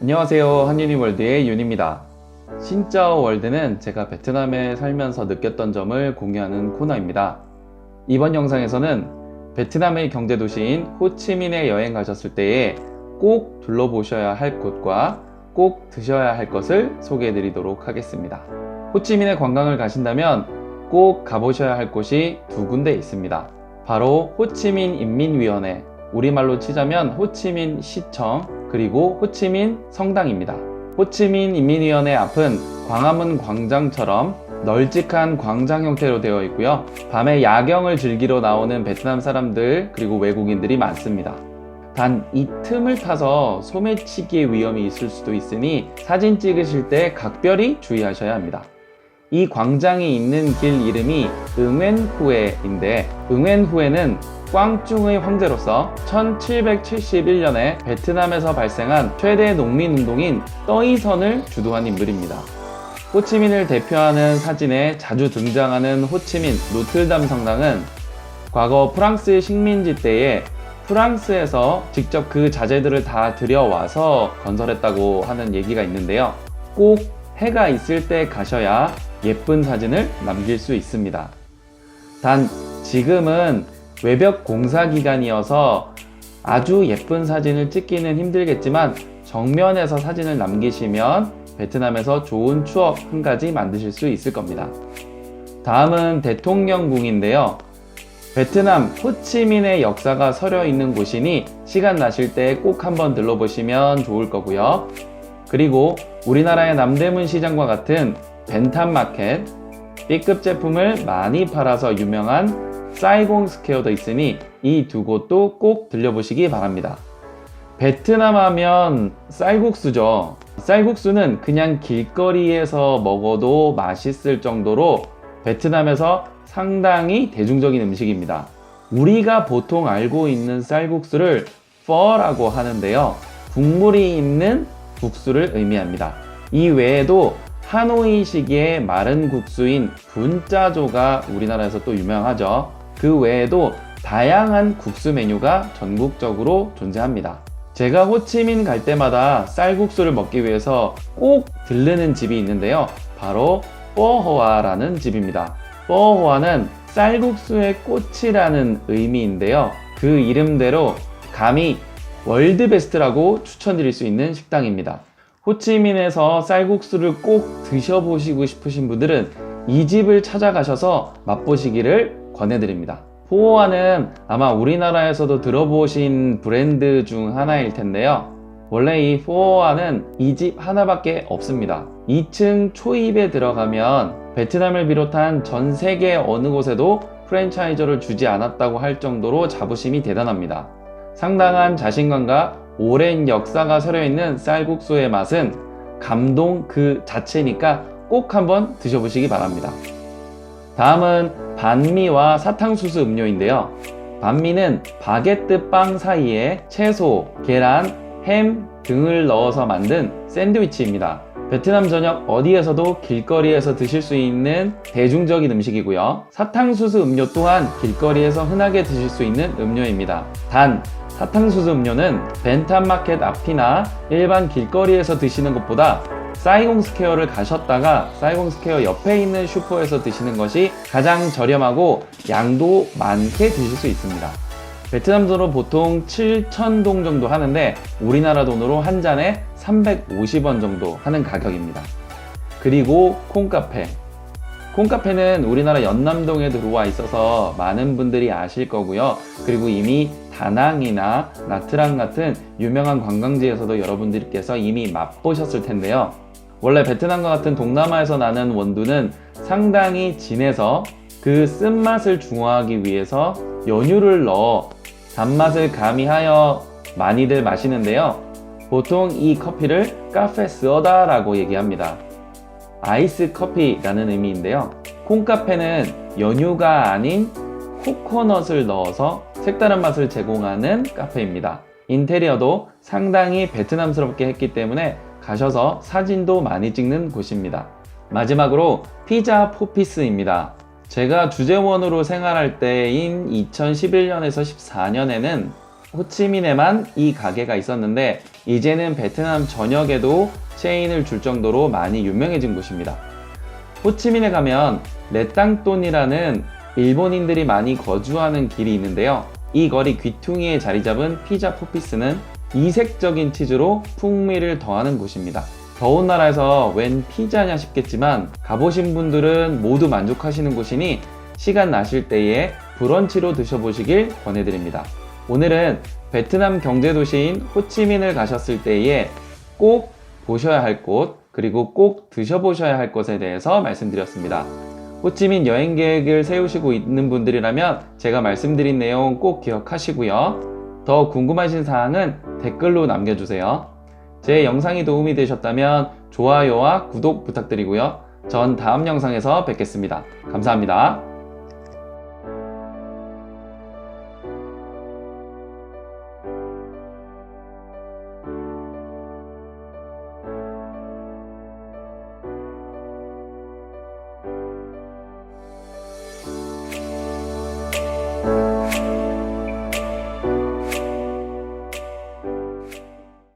안녕하세요. 한유니월드의 윤입니다. 신짜오 월드는 제가 베트남에 살면서 느꼈던 점을 공유하는 코너입니다. 이번 영상에서는 베트남의 경제도시인 호치민에 여행 가셨을 때에 꼭 둘러보셔야 할 곳과 꼭 드셔야 할 것을 소개해 드리도록 하겠습니다. 호치민에 관광을 가신다면 꼭 가보셔야 할 곳이 두 군데 있습니다. 바로 호치민 인민위원회, 우리말로 치자면 호치민 시청, 그리고 호치민 성당입니다. 호치민 인민위원회 앞은 광화문 광장처럼 널찍한 광장 형태로 되어 있고요. 밤에 야경을 즐기러 나오는 베트남 사람들 그리고 외국인들이 많습니다. 단 이 틈을 타서 소매치기의 위험이 있을 수도 있으니 사진 찍으실 때 각별히 주의하셔야 합니다. 이 광장이 있는 길 이름이 응웬후에인데 응웬후에는 꽝중의 황제로서 1771년에 베트남에서 발생한 최대 농민운동인 떠이선을 주도한 인물입니다. 호치민을 대표하는 사진에 자주 등장하는 호치민 노틀담 성당은 과거 프랑스 식민지 때에 프랑스에서 직접 그 자재들을 다 들여와서 건설했다고 하는 얘기가 있는데요. 꼭 해가 있을 때 가셔야 예쁜 사진을 남길 수 있습니다. 단 지금은 외벽 공사 기간이어서 아주 예쁜 사진을 찍기는 힘들겠지만 정면에서 사진을 남기시면 베트남에서 좋은 추억 한 가지 만드실 수 있을 겁니다. 다음은 대통령궁인데요. 베트남 호치민의 역사가 서려 있는 곳이니 시간 나실 때 꼭 한번 들러보시면 좋을 거고요. 그리고 우리나라의 남대문 시장과 같은 벤탄 마켓, B급 제품을 많이 팔아서 유명한 사이공 스퀘어도 있으니 이 두 곳도 꼭 들려보시기 바랍니다. 베트남 하면 쌀국수죠. 쌀국수는 그냥 길거리에서 먹어도 맛있을 정도로 베트남에서 상당히 대중적인 음식입니다. 우리가 보통 알고 있는 쌀국수를 퍼라고 하는데요. 국물이 있는 국수를 의미합니다. 이 외에도 하노이식의 마른 국수인 분짜조가 우리나라에서 또 유명하죠. 그 외에도 다양한 국수 메뉴가 전국적으로 존재합니다. 제가 호치민 갈 때마다 쌀국수를 먹기 위해서 꼭 들르는 집이 있는데요. 바로 뽀호아라는 집입니다. 뽀호아는 쌀국수의 꽃이라는 의미인데요. 그 이름대로 감히 월드 베스트라고 추천드릴 수 있는 식당입니다. 호치민에서 쌀국수를 꼭 드셔보시고 싶으신 분들은 이 집을 찾아가셔서 맛보시기를 권해드립니다. 포호아는 아마 우리나라에서도 들어보신 브랜드 중 하나일 텐데요. 원래 이 포호아는 이 집 하나밖에 없습니다. 2층 초입에 들어가면 베트남을 비롯한 전 세계 어느 곳에도 프랜차이저를 주지 않았다고 할 정도로 자부심이 대단합니다. 상당한 자신감과 오랜 역사가 서려 있는 쌀국수의 맛은 감동 그 자체니까 꼭 한번 드셔보시기 바랍니다. 다음은 반미와 사탕수수 음료인데요. 반미는 바게트 빵 사이에 채소, 계란, 햄 등을 넣어서 만든 샌드위치입니다. 베트남 전역 어디에서도 길거리에서 드실 수 있는 대중적인 음식이고요. 사탕수수 음료 또한 길거리에서 흔하게 드실 수 있는 음료입니다. 단, 사탕수수 음료는 벤탄마켓 앞이나 일반 길거리에서 드시는 것보다 사이공 스퀘어를 가셨다가 사이공 스퀘어 옆에 있는 슈퍼에서 드시는 것이 가장 저렴하고 양도 많게 드실 수 있습니다. 베트남 돈으로 보통 7,000동 정도 하는데 우리나라 돈으로 한 잔에 350원 정도 하는 가격입니다. 그리고 콩카페. 콩카페는 우리나라 연남동에 들어와 있어서 많은 분들이 아실 거고요. 그리고 이미 다낭이나 나트랑 같은 유명한 관광지에서도 여러분들께서 이미 맛보셨을 텐데요. 원래 베트남과 같은 동남아에서 나는 원두는 상당히 진해서 그 쓴맛을 중화하기 위해서 연유를 넣어 단맛을 가미하여 많이들 마시는데요. 보통 이 커피를 카페 스어다 라고 얘기합니다. 아이스 커피라는 의미인데요. 콩카페는 연유가 아닌 코코넛을 넣어서 색다른 맛을 제공하는 카페입니다. 인테리어도 상당히 베트남스럽게 했기 때문에 가셔서 사진도 많이 찍는 곳입니다. 마지막으로 피자 포피스입니다. 제가 주재원으로 생활할 때인 2011년에서 14년에는 호치민에만 이 가게가 있었는데 이제는 베트남 전역에도 체인을 줄 정도로 많이 유명해진 곳입니다. 호치민에 가면 레땅돈이라는 일본인들이 많이 거주하는 길이 있는데요. 이 거리 귀퉁이에 자리 잡은 피자 포피스는 이색적인 치즈로 풍미를 더하는 곳입니다. 더운 나라에서 웬 피자냐 싶겠지만 가보신 분들은 모두 만족하시는 곳이니 시간 나실 때에 브런치로 드셔보시길 권해드립니다. 오늘은 베트남 경제도시인 호치민을 가셨을 때에 꼭 보셔야 할 곳, 그리고 꼭 드셔보셔야 할 것에 대해서 말씀드렸습니다. 호치민 여행 계획을 세우시고 있는 분들이라면 제가 말씀드린 내용 꼭 기억하시고요. 더 궁금하신 사항은 댓글로 남겨주세요. 제 영상이 도움이 되셨다면 좋아요와 구독 부탁드리고요. 전 다음 영상에서 뵙겠습니다. 감사합니다.